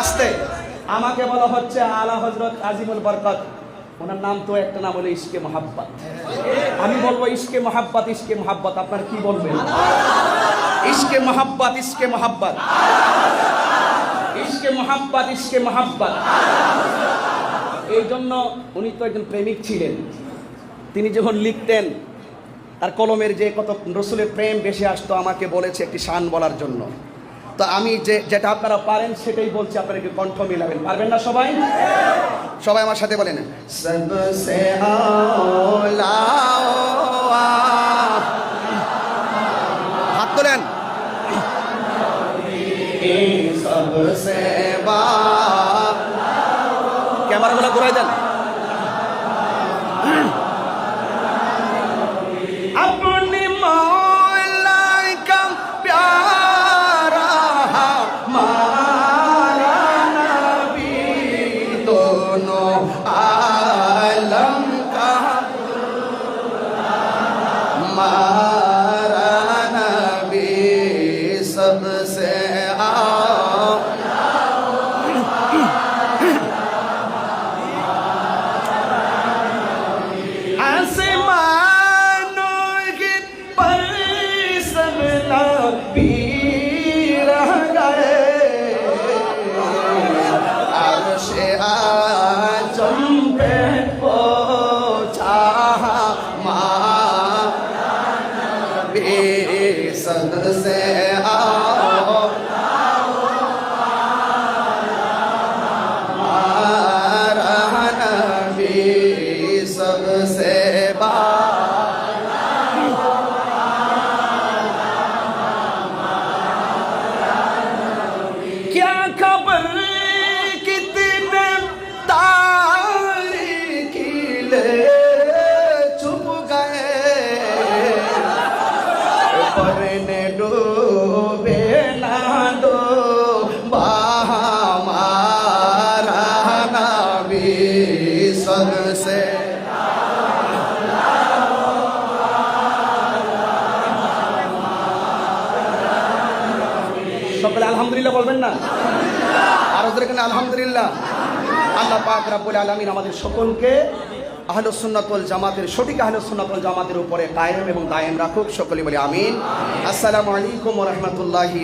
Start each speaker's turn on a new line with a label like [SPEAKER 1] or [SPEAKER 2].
[SPEAKER 1] আসতে। আমাকে বলা হচ্ছে আলা হজরত আজিমুল বরকত। ওনার নাম তো একটা নাম হলো ইশকে মোহাব্বত। আমি বলব ইশকে মোহাব্বত ইশকে মোহাব্বত, আপনার কি বলবেন? ইশকে মোহাব্বত ইশকে মোহাব্বত। ইশকে মোহাব্বত ইশকে মোহাব্বত। এই জন্য উনি তো একজন প্রেমিক ছিলেন। তিনি যখন লিখতেন, তার কলমের যে কত রসুলের প্রেম বেশি আসতো, আমাকে বলেছে একটি শান বলার জন্য। তো আমি যে, যেটা আপনারা পারেন সেটাই বলছি আপনারা একটু কণ্ঠ মিলাবেন। পারবেন না সবাই? সবাই আমার সাথে বলেন। হাত তোলেন। ক্যামেরাগুলো ঘুরাই দেন। दोनों आलम का हमारा बेसद से आओ हमारा नबी सबसे সকলে আলহামদুলিল্লাহ বলবেন না? আর ওদের এখানে আলহামদুলিল্লাহ। আল্লাহ পাক রাব্বুল আলামিন আমাদের সকলকে আহলুস সুন্নাতুল জামাতের, সঠিক আহলুস সুন্নাতুল জামাতের উপরে কায়েম এবং দায়েম রাখুক। সকলে বলে আমিন। আসসালামু আলাইকুম ওয়া রাহমাতুল্লাহি